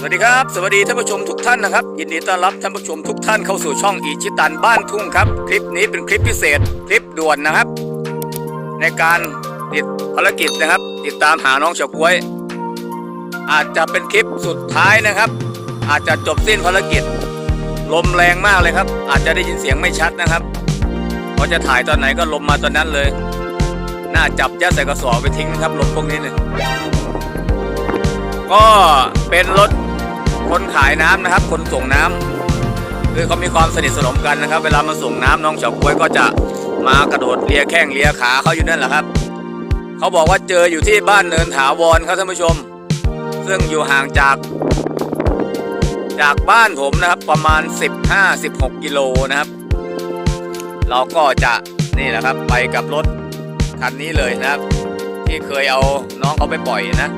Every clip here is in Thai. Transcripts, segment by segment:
สวัสดีครับ สวัสดีท่านผู้ชมทุกท่านนะครับ ยินดีต้อนรับท่านผู้ชมทุกท่านเข้าสู่ช่องอีชิตันบ้านทุ่งครับ คลิปนี้เป็นคลิปพิเศษคลิปด่วนนะครับ ในการติดภารกิจนะครับ ติดตามหาน้องเฉาก้วย อาจจะเป็นคลิปสุดท้ายนะครับ อาจจะจบสิ้นภารกิจ ลมแรงมากเลยครับ อาจจะได้ยินเสียงไม่ชัดนะครับพอจะถ่ายตอนไหนก็ลมมาตอนนั้นเลยน่าจับยัดใส่กระสอบไปทิ้งนะครับลมพวกนี้เนี่ยก็เป็นรถ คนขายน้ำนะครับ คนส่งน้ำคือเขามีความสนิทสนมกันนะครับ เวลามาส่งน้ำน้องเฉาก๊วยก็จะมากระโดดเลียแข้งเลียขาเขาอยู่นั่นแหละครับ เขาบอกว่าเจออยู่ที่บ้านเนินถาวรครับท่านผู้ชม ซึ่งอยู่ห่างจาก จากบ้านผมนะครับประมาณ 15-16 กิโลนะครับ เราก็จะนี่แหละครับไปกับรถคันนี้เลยนะครับ ที่เคยเอาน้องเขาไปปล่อยนะ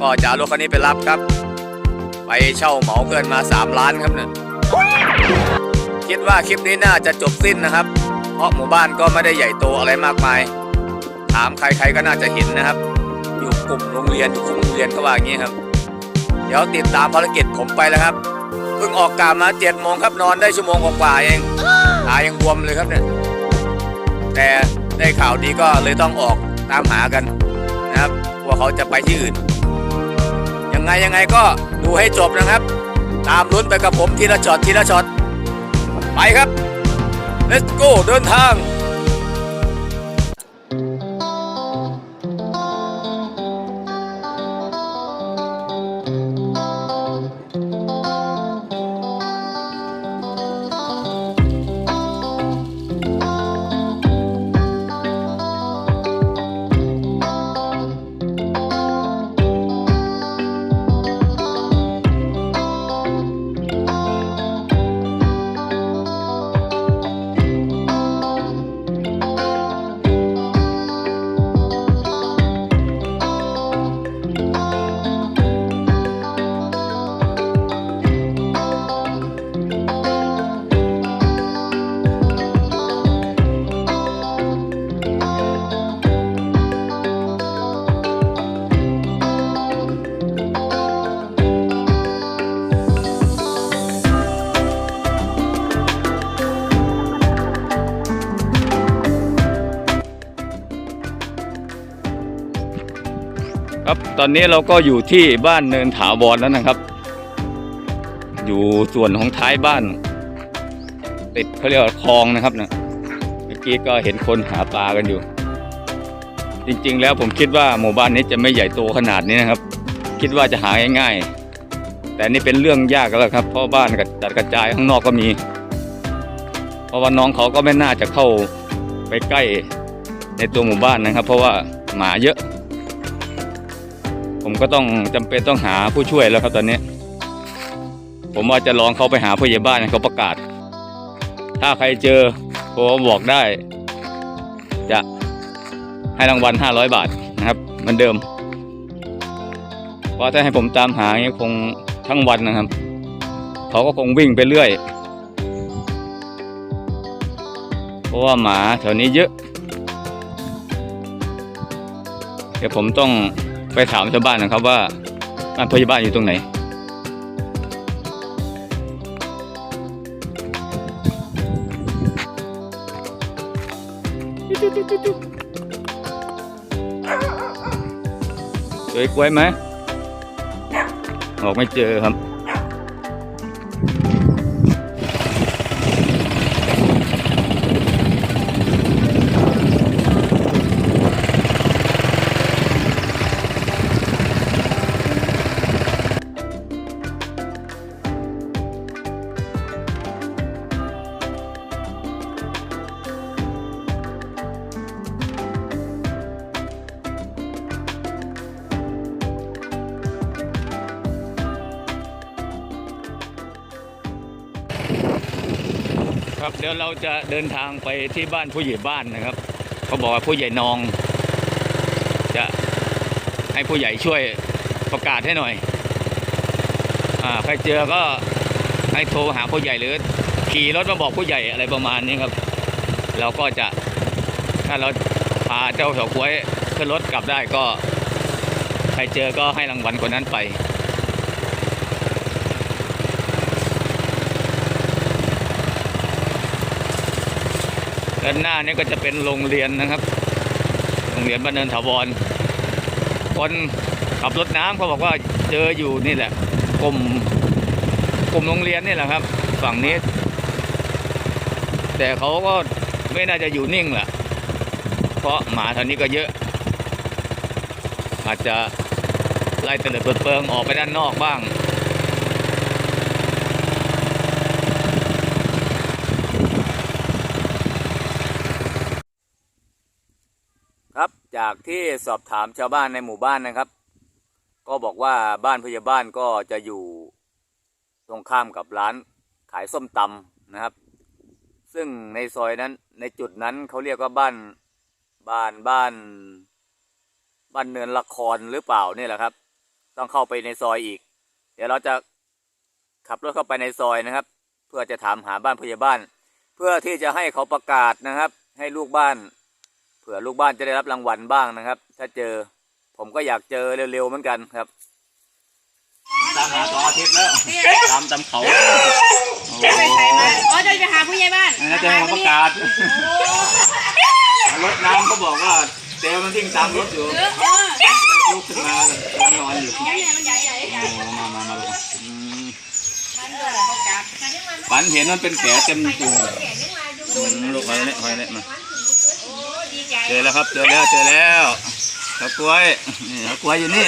ก็จะเอารถคันนี้ไปรับครับ ไปเช่าเหมาเกินมา 3 ล้านครับเนี่ยคิดว่าคลิปนี้น่าจะจบสิ้นนะครับ เพราะหมู่บ้านก็ไม่ได้ใหญ่โตอะไรมากมาย ถามใครๆก็น่าจะเห็นนะครับ อยู่กลุ่มโรงเรียนอยู่กลุ่มโรงเรียนเขาว่าอย่างนี้ครับ เดี๋ยวติดตามภารกิจผมไปแล้วครับเพิ่งออกกามาเจ็ดโมงครับนอนได้ชั่วโมงกว่าเองขายังบวมเลยครับเนี่ยแต่ได้ข่าวดีก็เลยต้องออกตามหากันนะครับว่าเขาจะไปที่อื่น ยังไงยังไงก็ดูให้จบนะครับ ตามลุ้นไปกับผมทีละช็อตทีละช็อตไปครับ let's go เดินทาง ครับตอนนี้เราก็อยู่ที่บ้านเนินถาวรแล้วนะครับ อยู่ส่วนของท้ายบ้าน ติดเขาเรียกว่าคลองนะครับนะเมื่อกี้ก็เห็นคนหาปลากันอยู่ จริง ๆ แล้วผมคิดว่าหมู่บ้านนี้จะไม่ใหญ่โตขนาดนี้นะครับ คิดว่าจะหาง่ายๆ แต่นี่เป็นเรื่องยากแล้วครับ เพราะบ้านกัดกระจายข้างนอกก็มี เพราะว่าน้องเขาก็ไม่น่าจะเข้าไปใกล้ในตัวหมู่บ้านนะครับ เพราะว่าหมาเยอะ ผมก็ต้องจำเป็นต้องหาผู้ช่วยแล้วครับตอนนี้ ผมว่าจะลองเข้าไปหาผู้ใหญ่บ้านเขาประกาศ ถ้าใครเจอโทรบอกได้ จะให้รางวัล 500 บาทนะครับเหมือนเดิม เพราะถ้าให้ผมตามหาอย่างนี้คงทั้งวันนะครับ เขาก็คงวิ่งไปเรื่อย เพราะว่าหมาแถวนี้เยอะ เดี๋ยวผมต้อง ไปถามชาวบ้านนะครับว่าบ้านพยาบาลอยู่ตรงไหน เจอกล้วยไหมบอกไม่เจอครับ ครับเดี๋ยวเราจะเดินทางไปที่บ้านผู้ใหญ่บ้านนะครับ เขาบอกว่าผู้ใหญ่นอง จะให้ผู้ใหญ่ช่วยประกาศให้หน่อยอ่าใครเจอก็ให้โทรหาผู้ใหญ่หรือขี่รถมาบอกผู้ใหญ่อะไรประมาณนี้ครับ เราก็จะถ้าเราพาเจ้าเฉาก้วยขึ้นรถกลับได้ก็ ใครเจอก็ให้รางวัลคนนั้นไป ด้านหน้านี่ก็จะเป็นโรงเรียนนะครับ โรงเรียนบ้านเนินถาวร คนขับรถน้ำเขาบอกว่าเจออยู่นี่แหละกลุ่มกลุ่มโรงเรียนนี่แหละครับ ฝั่งนี้ แต่เขาก็ไม่น่าจะอยู่นิ่งแหละเพราะหมาแถวนี้ก็เยอะ อาจจะไล่เตลิดเปิดเปิงออกไปด้านนอกบ้าง ครับ จากที่สอบถามชาวบ้านในหมู่บ้านนะครับ ก็บอกว่าบ้านพยาบ้านก็จะอยู่ตรงข้ามกับร้านขายส้มตำนะครับ ซึ่งในซอยนั้นในจุดนั้นเขาเรียกว่าบ้านบ้านบ้าน บ้านเนินละครหรือเปล่านี่แหละครับ ต้องเข้าไปในซอยอีก เดี๋ยวเราจะขับรถเข้าไปในซอยนะครับ เพื่อจะถามหาบ้านพยาบ้าน เพื่อที่จะให้เขาประกาศนะครับ ให้ลูกบ้าน เผื่อลูกบ้านจะได้รับรางวัลบ้างนะครับ ถ้าเจอผมก็อยากเจอเร็วๆเหมือนกันครับตามหาสองอาทิตย์แล้วตามตามเขาโอ้จะไปใส่มาอ๋อจะไปหาผู้ใหญ่บ้านน่าจะให้เขาประกาศรถน้ำเขาบอกว่าเตลมันทิ้งตามรถอยู่เออเออลุกขึ้นมากำลังนอนอยู่ใหญ่ใหญ่มันใหญ่ใหญ่ใหญ่โอ้มามามาลงอืมมันเออเขาจับฝันเห็นมันเป็นแผลเต็มตัวอืมลูกหอยเละหอยเละมาโอ้ดีใจ เจอแล้วครับเจอแล้วเจอแล้วเฉากล้วยนี่เฉากล้วยอยู่นี่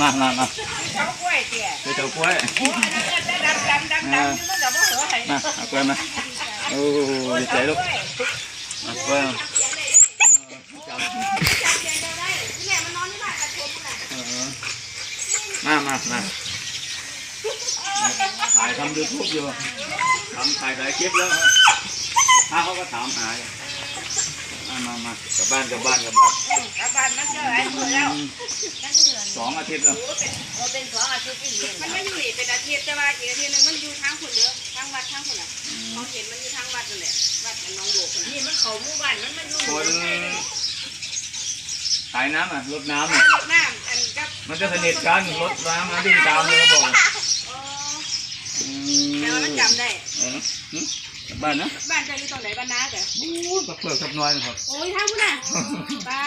มามามาเขากล้วยเตี้ยเจอเฉากล้วยโอ้อันนั้นจะดำดำดำดำมันจะบ่เหรอให้มาเอากล้วยมาโอ้ดีใจลูกเอากล้วยมาแม่มันนอนที่บ้านกระทบน่ะเออมามามาถ่ายทำยูทูบอยู่ทำถ่ายหลายคลิปแล้วถ้าเขาก็ถามหายามามากลับบ้านกลับบ้านกลับบ้านกลับบ้านมันเจอไอ้มือแล้วสองอาทิตย์แล้วมันเป็นสองอาทิตย์ที่เห็นมันไม่อยู่นี่เป็นอาทิตย์แต่ว่าอีกอาทิตย์นึงมันอยู่ทางคนเยอะทางวัดทางคนน่ะเขาเห็นมันอยู่ทางวัดนั่นแหละวัดน้องโยกนี่มันเขาหมู่บ้านมันมันอยู่คนขายน้ำอะรถน้ำอะน้ำอันกับมันจะสนิทกันรถน้ำมาวิ่งตามเลยเขาบอกอ๋ออืแต่ว่ามันจำได้เออหึกลั บบ้านนะบ้านจะอยู่ตรงไหนบ้านนาจ้ะโอ้ยกับเปลือกกับน้อยนะครับ โอ้ยท่าพุ่นน่ะป้า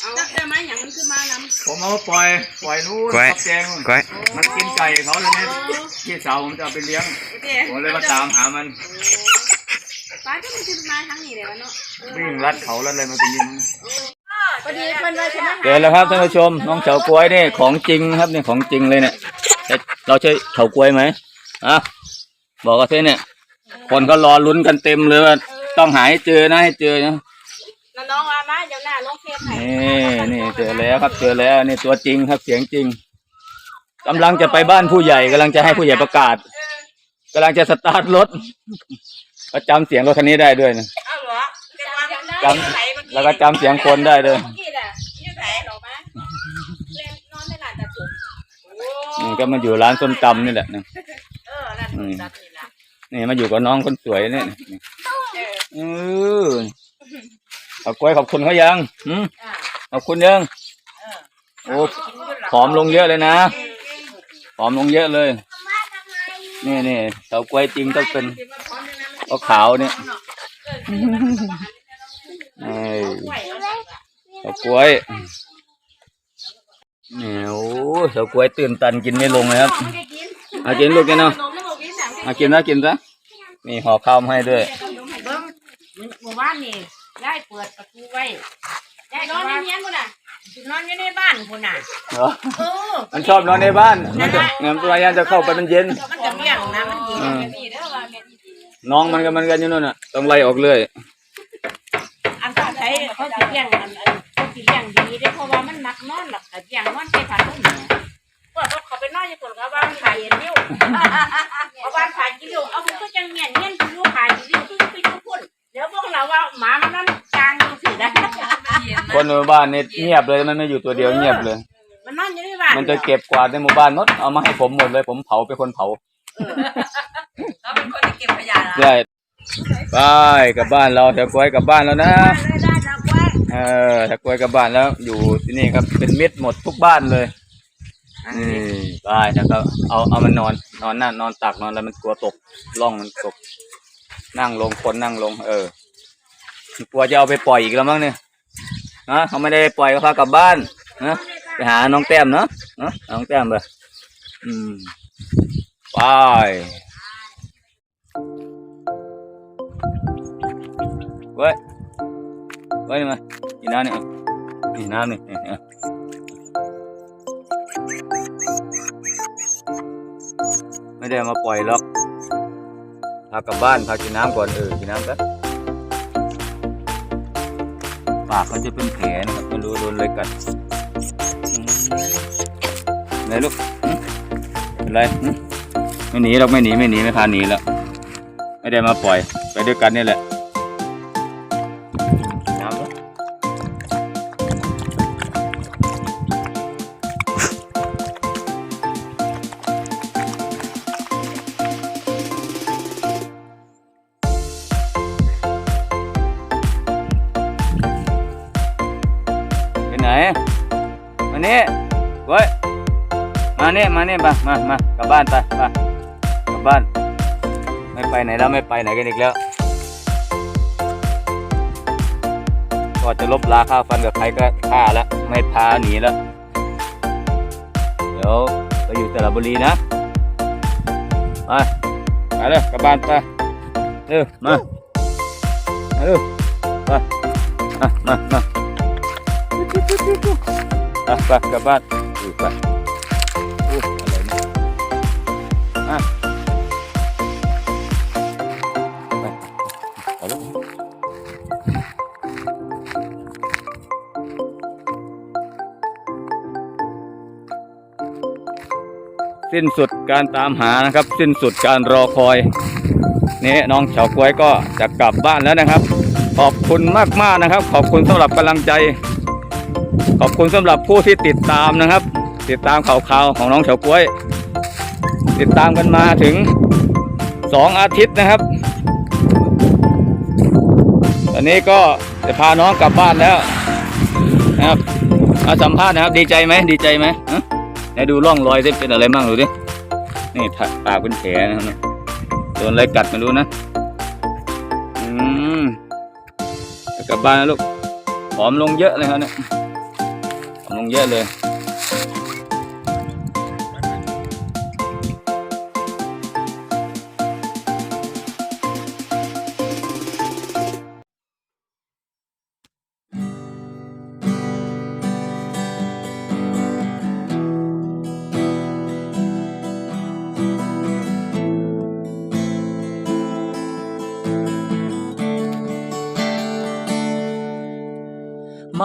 เอาแต่มาอย่างมันคือมานผมเอาปล่อย ปล่อยนู้นกล้วยกับแจงนู่นก้อยมันกินไก่เขาเลยเนี่ยพี่สาวผมจะเอาไปเลี้ยงำโอเคผมเลยมาตามหามัน ป้าจะมันคือมาทั้งนี้เลยวะเนาะวิ่งรัดเขาแล้วเลยมาไปยิงมันพอดีเพิ่นว่าจะมาเจอแล้วครับท่านผู้ชมน้องเฉากล้วยนี่ของจริงครับนี่ของจริงเลยเนี่ยแต่เราใช่เฉากล้วยไหมอะบอกกันสิเนี่ย คนก็รอลุ้นกันเต็มเลยว่าต้องหาให้เจอนะให้เจอนะน้องว่ามาเดี๋ยวหน้าน้องเทปให้นี่นี่เจอแล้วครับเจอแล้วนี่ตัวจริงครับเสียงจริงกำลังจะไปบ้านผู้ใหญ่กำลังจะให้ผู้ใหญ่ประกาศกำลังจะสตาร์ทรถก็จำเสียงรถคันนี้ได้ด้วยนะเอาเหรอแต่ว่าจำแล้วก็จำเสียงคนได้ด้วยเมื่อกี้น่ะยืดแผลหรอมาเล่นนอนในร้านตัดผมโอ้นี่ก็มาอยู่ร้านส้มตำนี่แหละนะเออร้านตัดนี่ล่ะ นี่มาอยู่กับน้องคนสวยเนี่ยนี่เออเออเอากล้วยขอบคุณเขายังหืมอ่าขอบคุณยังเออโอ้ผอมลงเยอะเลยนะผอมลงเยอะเลยนี่นี่เฉากล้วยจริงต้องเป็นขาวๆเนี่ยเอ้ยเฉากล้วยนี่โอ้เฉากล้วยตื่นตันกินไม่ลงเลยครับเอากินลูกกินเนาะ เอากินนะกินซะนี่ห่อข้าวมาให้ด้วยเบิ้งหมู่บ้านนี่ได้เปิดประตูไว้ได้นอนในเฮียนพุ่นน่ะนอนอยู่ในบ้านพุ่นน่ะเหรอเออมันชอบนอนในบ้าน มันจะเงินตัวยันจะเข้าไปมันเย็น มันจะเลี้ยงนะมันดีอืมแบบนี้เด้อว่าแม่นดีน้องมันกับมันกันอยู่นู่นน่ะ ต้องไล่ออกเลยอันก็ใช้เขาสิเลี้ยงอันอันเขาสิเลี้ยงดีเด้อเพราะว่ามันมักนอนหลับแต่เลี้ยงนอนใส่ผ้านุ่มเนี่ย ว่าเขาเขาไปนอนอยู่พุ่นก็ว่ามันขายเย็นเร็วเอาบ้านขายกินเร็วเอามันก็จังเงียนเงียนอยู่ขายกินเร็วคือไปอยู่พุ่นเดี๋ยวพวกเราว่าหมามันนอนกลางอยู่สิได้คนในหมู่บ้านนี่เงียบเลยมันไม่อยู่ตัวเดียวเงียบเลย มันนอนอยู่ในบ้านมันจะเก็บกวาดในหมู่บ้านหมดเอามาให้ผมหมดเลย ผมเผาเป็นคนเผาเขาเป็นคนที่เก็บขยะใช่ไปกลับบ้านเราแถวกล้วยกลับบ้านแล้วนะได้ได้ได้ไว้เออแถวกล้วยกลับบ้านแล้วอยู่ที่นี่ครับเป็นมิตรหมดทุกบ้านเลย นี่ไปนะครับเอาเอามันนอน นอนหนั่นอนตักนอนแล้วมันกลัวตกล่องมันตก นั่งลงคนนั่งลง เออ กลัวจะเอาไปปล่อยอีกแล้วมั้งเนี่ยนะเขาไม่ได้ปล่อยเขาพากลับบ้านนะไปหาน้องแต้มเนาะนะน้องแต้มไปอืมไปเว้ยเว้ยนี่มากินน้ำนี่นี่น้ำนี่ ไม่ได้มาปล่อยหรอกพากลับบ้านพากินน้ำก่อนเออกินน้ำกันปากเขาจะเป็นแผลนะครับไม่รู้โดนอะไรกัดอืมไหนลูกเป็นไรไม่หนีเราไม่หนีไม่หนีไม่พาหนีแล้วไม่ได้มาปล่อยไปด้วยกันนี่แหละ มานี่มานี่มามามากลับบ้านไปไปกลับบ้าน ไม่ไปไหนแล้วไม่ไปไหนกันอีกแล้วก็จะลบลาค่าฟันกับใครก็ฆ่าแล้วไม่พาหนีแล้วเดี๋ยวไปอยู่สระบุรีนะไปไปเลยกลับบ้านไปเร็วมามาเร็วไปมามามาไปไปกลับบ้านไป อาลูกสิ้นสุดการตามหานะครับ สิ้นสุดการรอคอยนี่น้องเฉาก้วยก็จะกลับบ้านแล้วนะครับ ขอบคุณมากๆนะครับ ขอบคุณสำหรับกำลังใจ ขอบคุณสำหรับผู้ที่ติดตามนะครับ ติดตามข่าวข่าวของน้องเฉาก้วย ติดตามกันมาถึงสองอาทิตย์นะครับ ตอนนี้ก็จะพาน้องกลับบ้านแล้วนะครับมาสัมภาษณ์นะครับ ดีใจไหมดีใจไหมฮะไหนดูร่องรอยสิเป็นอะไรบ้างดูดินี่ปากเป็นแผลนะครับเนี่ยโดนอะไรกัดไม่รู้นะอืมจะกลับบ้านนะลูกผอมลงเยอะเลยครับเนี่ยผอมลงเยอะเลย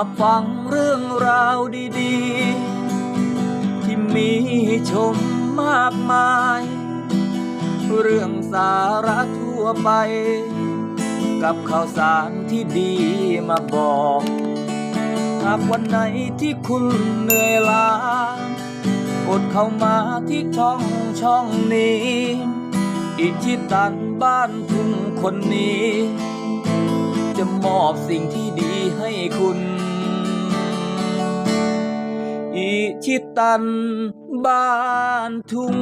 มาฟังเรื่องราวดีๆ ที่มีชมมากมาย เรื่องสาระทั่วไป กับข่าวสารที่ดีมาบอก หากวันไหนที่คุณเหนื่อยล้ากดเข้ามาที่ช่องช่องนี้อิชิตันบ้านทุ่งคนนี้ จะมอบสิ่งที่ดีให้คุณ อิชิตันบ้านทุ่ง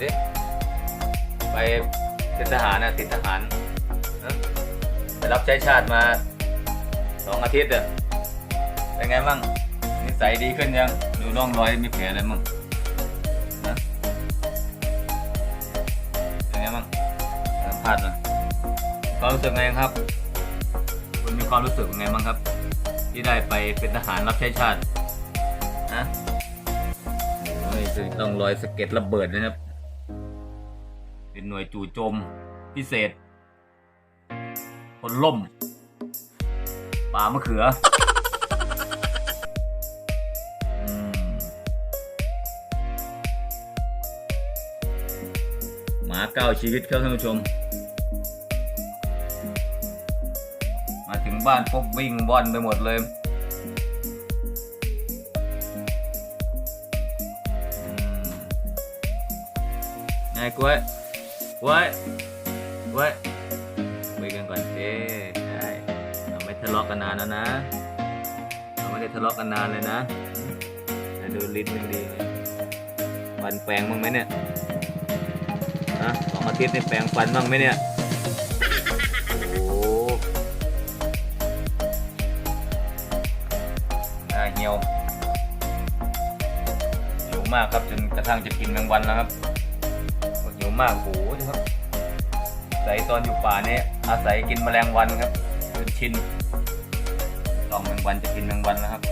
อยดิไปเป็นทหารนะติดทหารนะไปรับใช้ชาติมาสองอาทิตย์อะเป็นไงบ้างนิสัยดีขึ้นยังดูร่องรอยมีแผลอะไรบ้งนะเป็นไงบ้างสัมภาษณ์หน่อยความรู้สึกไงครับ คุณมีความรู้สึกไงบ้างครับ ที่ได้ไปเป็นทหารรับใช้ชาตินะโอ้ยต้องรอยสะเก็ดระเบิดนะครับ เป็นหน่วยจู่โจมพิเศษคนล่มป่ามะเขือหมาเก้าชีวิตครับท่านผู้ชม มาถึงบ้านปุ๊บวิ่งว่อนไปหมดเลยนายกล้วย กล้ยกล้ยคุยกันก่อนเจ้ได้เราไม่ทะเลาะกันนานแล้วนะเราไม่ได้ทะเลาะกันนานเลยนะเดี๋ยวดูลิ้นยังดีเลยฟันแปลงบ้างไหมเนี่ยฮะสองอาทิตย์นี่แปลงฟันบ้างไหมเนี่ยโอ้หน้าเหี่ยวหิวมากครับจนกระทั่งจะกินแมงวันแล้วครับหิวมากโอ้ ดูครับใส่ตอนอยู่ป่าเนี่ยอาศัยกินแมลงวันครับจนชินลองแมงวันจะกินแมงวันแล้วครับ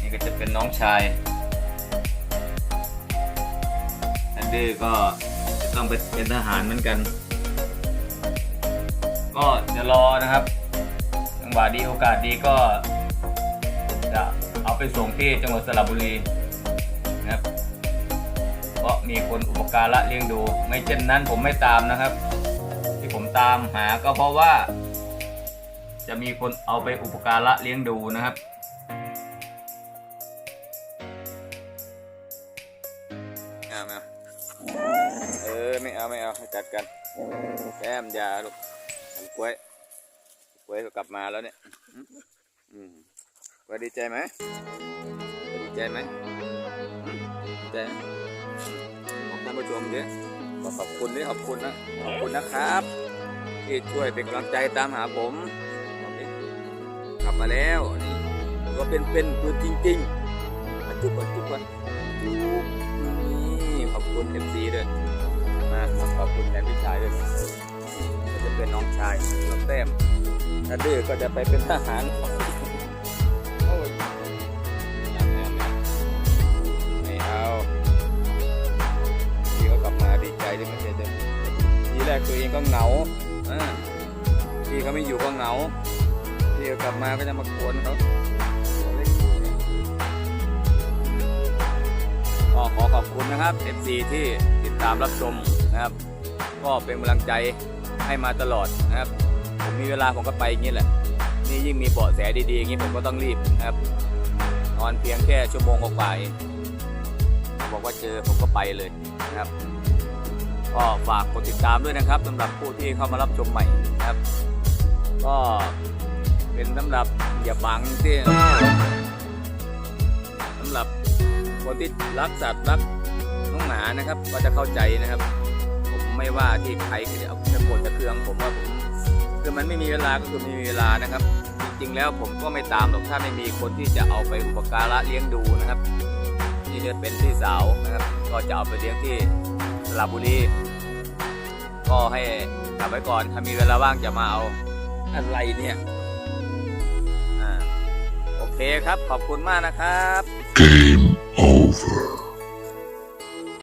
นี่ก็จะเป็นน้องชายอันดื้อก็จะต้องไปเป็นทหารเหมือนกัน ก็จะรอนะครับจังหวะดีโอกาสดีก็ เอาไปส่งที่จังหวัดสระบุรีนะครับ เพราะมีคนอุปการะเลี้ยงดู ไม่เช่นนั้นผมไม่ตามนะครับ ที่ผมตามหาก็เพราะว่า จะมีคนเอาไปอุปการะเลี้ยงดูนะครับเอาไม่เอาเออไม่เอาไม่เอาจัดกันแก้มยาลูกกล้วยกล้วยก็กลับมาแล้วเนี่ย อืม วยดีใจไหมกล้วยดีใจไหมอืมดีใจไหมบอกท่านผู้ชมดิบอกขอบคุณดิขอบคุณนะ ขอบคุณนะครับ ที่ช่วยเป็นกำลังใจตามหาผมกลับมาแล้วนี่ตัวเป็นๆตัวจริงๆมาจุ๊บก่อนจุ๊บก่อนจุ๊บนี่ขอบคุณเอ็มซีด้วยมาขอบคุณแทนพี่ชายด้วยจะเป็นน้องชายน้องแต้มถ้าดื้อก็จะไปเป็นทหาร ตัวเองก็เหงาพี่เขาไม่อยู่ก็เหงาพี่กลับมาก็จะมากวนเขาก็ขอขอบคุณนะครับ FC ที่ติดตามรับชมนะครับ ก็เป็นกำลังใจให้มาตลอดนะครับ ผมมีเวลาผมก็ไปอย่างนี้แหละ นี่ยิ่งมีเบาะแสดีๆอย่างนี้ผมก็ต้องรีบนะครับ นอนเพียงแค่ชั่วโมงกว่าๆเองบอกว่าเจอผมก็ไปเลยนะครับ ก็ฝากกดติดตามด้วยนะครับสำหรับผู้ที่เข้ามารับชมใหม่นะครับ ก็เป็นสำหรับอย่าบังที่สำหรับคนที่รักสัตว์รักน้องหมานะครับ ก็จะเข้าใจนะครับ ผมไม่ว่าที่ใครจะเอาจะโกรธจะเคืองผมว่าผมคือมันไม่มีเวลาก็คือไม่มีเวลานะครับ จริงๆแล้วผมก็ไม่ตามหรอกถ้าไม่มีคนที่จะเอาไปอุปการะเลี้ยงดูนะครับ นี่จะเป็นพี่สาวนะครับ ก็จะเอาไปเลี้ยงที่ ระบุรี ก็ให้กลับไว้ก่อน ถ้ามีเวลาว่างจะมาเอาอะไรเนี่ยอ่าโอเคครับ ขอบคุณมากนะครับ Game over.